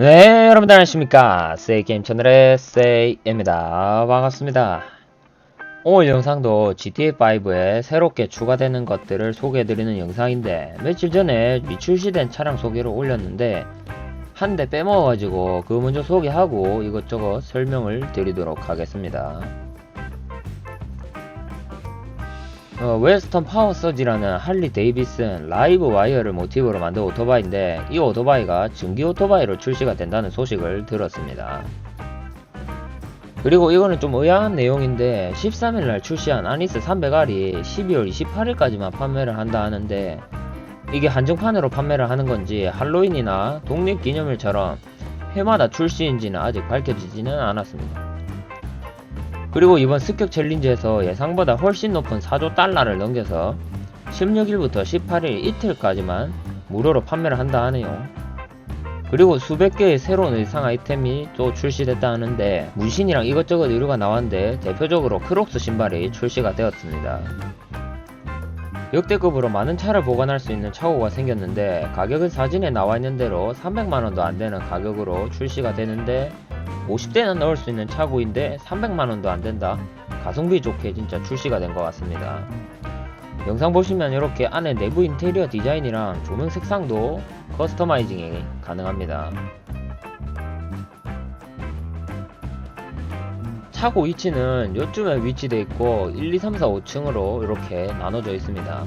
네, 여러분들 안녕하십니까. 세이게임 채널의 세이입니다. 반갑습니다. 오늘 영상도 GTA5에 새롭게 추가되는 것들을 소개해드리는 영상인데, 며칠 전에 미출시된 차량 소개를 올렸는데, 한 대 빼먹어가지고 그 먼저 소개하고 이것저것 설명을 드리도록 하겠습니다. 어, 웨스턴 파워 서지라는 할리 데이비슨 라이브 와이어를 모티브로 만든 오토바이인데 이 오토바이가 증기 오토바이로 출시가 된다는 소식을 들었습니다. 그리고 이거는 좀 의아한 내용인데 13일날 출시한 아니스 300R이 12월 28일까지만 판매를 한다 하는데 이게 한정판으로 판매를 하는 건지 할로윈이나 독립기념일처럼 해마다 출시인지는 아직 밝혀지지는 않았습니다. 그리고 이번 습격 챌린지에서 예상보다 훨씬 높은 4조 달러를 넘겨서 16일부터 18일 이틀까지만 무료로 판매를 한다 하네요. 그리고 수백 개의 새로운 의상 아이템이 또 출시됐다 하는데 문신이랑 이것저것 의류가 나왔는데 대표적으로 크록스 신발이 출시가 되었습니다. 역대급으로 많은 차를 보관할 수 있는 차고가 생겼는데 가격은 사진에 나와 있는 대로 300만원도 안 되는 가격으로 출시가 되는데 50대는 넣을 수 있는 차고인데 300만원도 안 된다. 가성비 좋게 진짜 출시가 된 것 같습니다. 영상 보시면 이렇게 안에 내부 인테리어 디자인이랑 조명 색상도 커스터마이징이 가능합니다. 차고 위치는 요쯤에 위치되어 있고 1, 2, 3, 4, 5층으로 이렇게 나눠져 있습니다.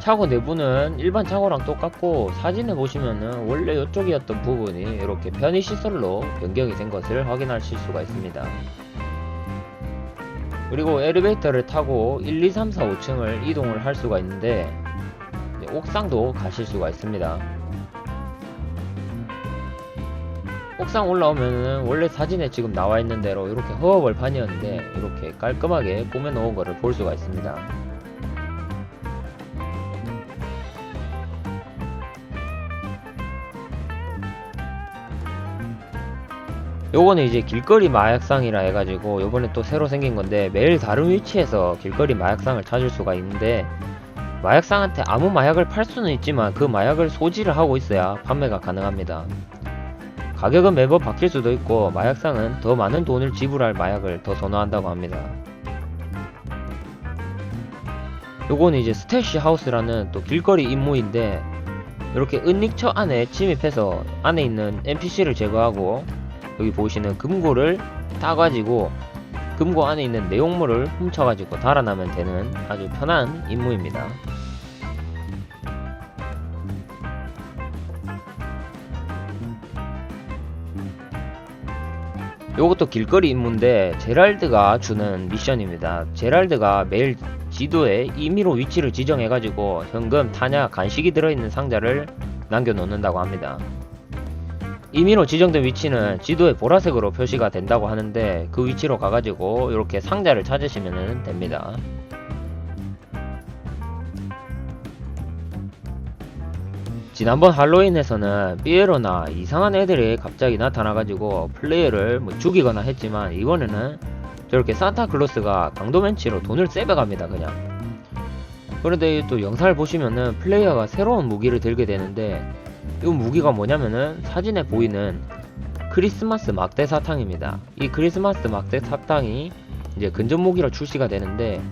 차고 내부는 일반 차고랑 똑같고 사진에 보시면은 원래 이쪽이었던 부분이 이렇게 편의 시설로 변경이 된 것을 확인하실 수가 있습니다. 그리고 엘리베이터를 타고 1, 2, 3, 4, 5층을 이동을 할 수가 있는데 옥상도 가실 수가 있습니다. 옥상 올라오면은 원래 사진에 지금 나와 있는 대로 이렇게 허허벌판이었는데 이렇게 깔끔하게 꾸며 놓은 거를 볼 수가 있습니다. 요거는 이제 길거리 마약상이라 해가지고 요번에 또 새로 생긴 건데 매일 다른 위치에서 길거리 마약상을 찾을 수가 있는데 마약상한테 아무 마약을 팔 수는 있지만 그 마약을 소지를 하고 있어야 판매가 가능합니다. 가격은 매번 바뀔 수도 있고 마약상은 더 많은 돈을 지불할 마약을 더 선호한다고 합니다. 요거는 이제 스태시 하우스라는 또 길거리 임무인데 이렇게 은닉처 안에 침입해서 안에 있는 NPC를 제거하고 여기 보시는 금고를 따가지고 금고 안에 있는 내용물을 훔쳐가지고 달아나면 되는 아주 편한 임무입니다. 요것도 길거리 임무인데 제랄드가 주는 미션입니다. 제랄드가 매일 지도에 임의로 위치를 지정해가지고 현금, 탄약, 간식이 들어있는 상자를 남겨놓는다고 합니다. 임의로 지정된 위치는 지도에 보라색으로 표시가 된다고 하는데 그 위치로 가가지고 이렇게 상자를 찾으시면 됩니다. 지난번 할로윈에서는 삐에로나 이상한 애들이 갑자기 나타나가지고 플레이어를 뭐 죽이거나 했지만 이번에는 저렇게 산타클로스가 강도맨치로 돈을 세배갑니다 그냥 그런데 또 영상을 보시면은 플레이어가 새로운 무기를 들게 되는데 이 무기가 뭐냐면은 사진에 보이는 크리스마스 막대 사탕입니다. 이 크리스마스 막대 사탕이 이제 근접 무기로 출시가 되는데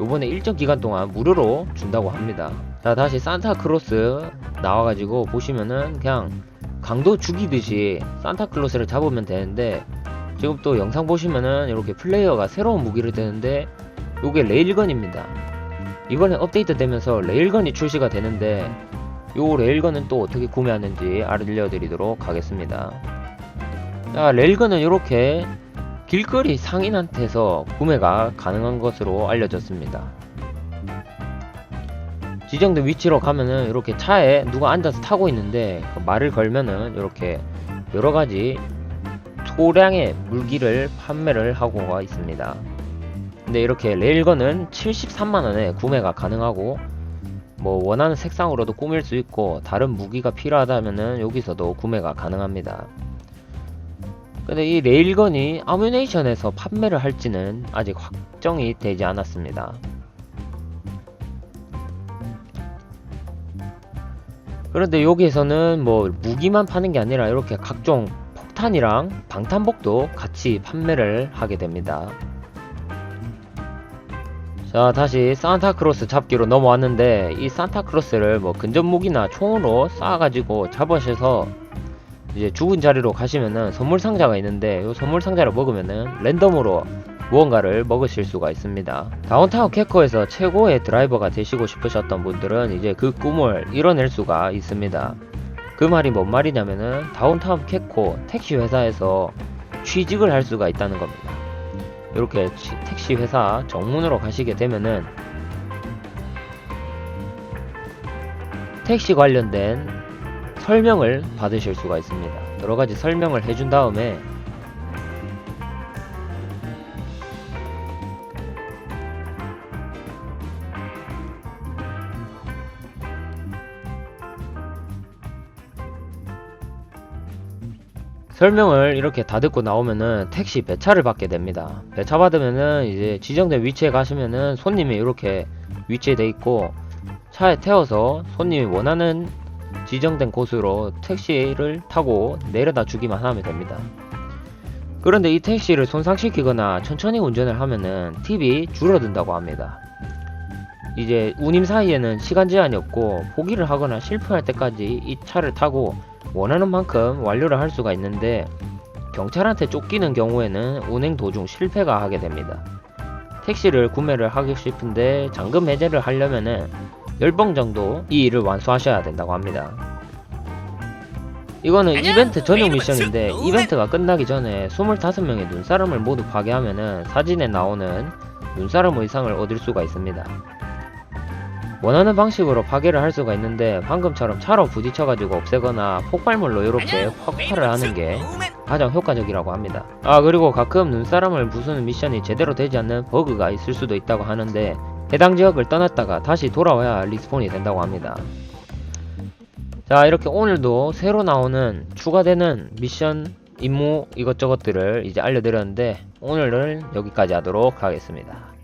요번에 일정 기간 동안 무료로 준다고 합니다. 자 다시 산타크로스 나와가지고 보시면은 그냥 강도 죽이듯이 산타클로스를 잡으면 되는데 지금 또 영상 보시면은 이렇게 플레이어가 새로운 무기를 드는데 요게 레일건입니다. 이번에 업데이트 되면서 레일건이 출시가 되는데 요 레일건은 또 어떻게 구매하는지 알려드리도록 하겠습니다. 자, 레일건은 이렇게 길거리 상인한테서 구매가 가능한 것으로 알려졌습니다. 지정된 위치로 가면은 이렇게 차에 누가 앉아서 타고 있는데 그 말을 걸면은 이렇게 여러 가지 소량의 물기를 판매를 하고 있습니다. 근데 이렇게 레일건은 73만원에 구매가 가능하고 뭐 원하는 색상으로도 꾸밀 수 있고 다른 무기가 필요하다면은 여기서도 구매가 가능합니다. 근데 이 레일건이 아뮤네이션에서 판매를 할지는 아직 확정이 되지 않았습니다. 그런데 여기에서는 뭐 무기만 파는 게 아니라 이렇게 각종 폭탄이랑 방탄복도 같이 판매를 하게 됩니다. 자 다시 산타크로스 잡기로 넘어왔는데 이 산타크로스를 뭐 근접 무기나 총으로 쏴가지고 잡으셔서 이제 죽은 자리로 가시면은 선물 상자가 있는데 이 선물 상자를 먹으면은 랜덤으로 무언가를 먹으실 수가 있습니다. 다운타운 캐커에서 최고의 드라이버가 되시고 싶으셨던 분들은 이제 그 꿈을 이뤄낼 수가 있습니다. 그 말이 뭔 말이냐면은 다운타운 캐코 택시 회사에서 취직을 할 수가 있다는 겁니다. 이렇게 취- 택시 회사 정문으로 가시게 되면은 택시 관련된 설명을 받으실 수가 있습니다. 여러 가지 설명을 해준 다음에 설명을 이렇게 다 듣고 나오면은 택시 배차를 받게 됩니다. 배차 받으면은 이제 지정된 위치에 가시면은 손님이 이렇게 위치에 돼 있고 차에 태워서 손님이 원하는 지정된 곳으로 택시를 타고 내려다 주기만 하면 됩니다. 그런데 이 택시를 손상시키거나 천천히 운전을 하면은 팁이 줄어든다고 합니다. 이제 운임 사이에는 시간 제한이 없고 포기를 하거나 실패할 때까지 이 차를 타고 원하는 만큼 완료를 할 수가 있는데 경찰한테 쫓기는 경우에는 운행 도중 실패가 하게 됩니다. 택시를 구매를 하고 싶은데 잔금 해제를 하려면은 10번 정도 이 일을 완수하셔야 된다고 합니다. 이거는 이벤트 전용 미션인데 이벤트가 끝나기 전에 25명의 눈사람을 모두 파괴하면은 사진에 나오는 눈사람 의상을 얻을 수가 있습니다. 원하는 방식으로 파괴를 할 수가 있는데 방금처럼 차로 부딪혀가지고 없애거나 폭발물로 이렇게 폭발을 하는 게 가장 효과적이라고 합니다. 아 그리고 가끔 눈사람을 부수는 미션이 제대로 되지 않는 버그가 있을 수도 있다고 하는데 해당 지역을 떠났다가 다시 돌아와야 리스폰이 된다고 합니다. 자 이렇게 오늘도 새로 나오는 추가되는 미션 임무 이것저것들을 이제 알려드렸는데 오늘은 여기까지 하도록 하겠습니다.